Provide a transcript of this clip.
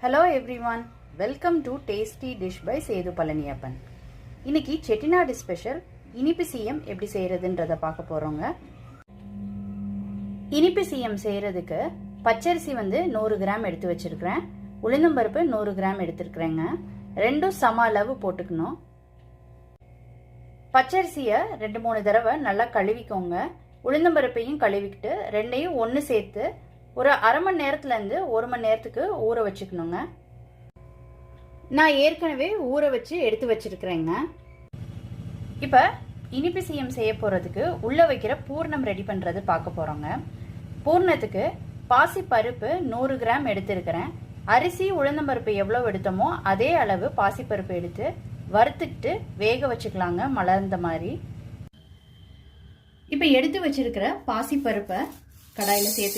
Hello one welcome to tasty dish by Sethu Palaniappan இன்னைக்கு Chettinad special இனிப்பு சீயம் எப்படி செய்யறதுன்றத பார்க்க போறோங்க. இனிப்பு சீயம் செய்யறதுக்கு பச்சரிசி வந்து நூறு கிராம் எடுத்து வச்சிருக்கிறேன். உளுந்தம்பருப்பு நூறு கிராம் எடுத்துருக்குறேங்க. ரெண்டும் சம அளவு போட்டுக்கணும். பச்சரிசியை ரெண்டு மூணு தடவை நல்லா கழுவிக்கோங்க. உளுந்தம்பருப்பையும் கழுவிக்கிட்டு ரெண்டையும் ஒன்று சேர்த்து ஒரு அரை மணி நேரத்துலேருந்து ஒரு மணி நேரத்துக்கு ஊற வச்சுக்கணுங்க. நான் ஏற்கனவே ஊற வச்சு எடுத்து வச்சிருக்கிறேங்க. இப்போ இனிப்பு சீயம் செய்ய போகிறதுக்கு உள்ளே வைக்கிற பூர்ணம் ரெடி பண்ணுறது பார்க்க போகிறோங்க பூர்ணத்துக்கு பாசி பருப்பு நூறு கிராம் எடுத்திருக்கிறேன். அரிசி உளுந்தம்பருப்பு எவ்வளோ எடுத்தோமோ அதே அளவு பாசிப்பருப்பு எடுத்து வறுத்துக்கிட்டு வேக வச்சுக்கலாங்க மலர்ந்த மாதிரி. இப்போ எடுத்து வச்சிருக்கிற பாசிப்பருப்பை கடாயில் சேர்த்து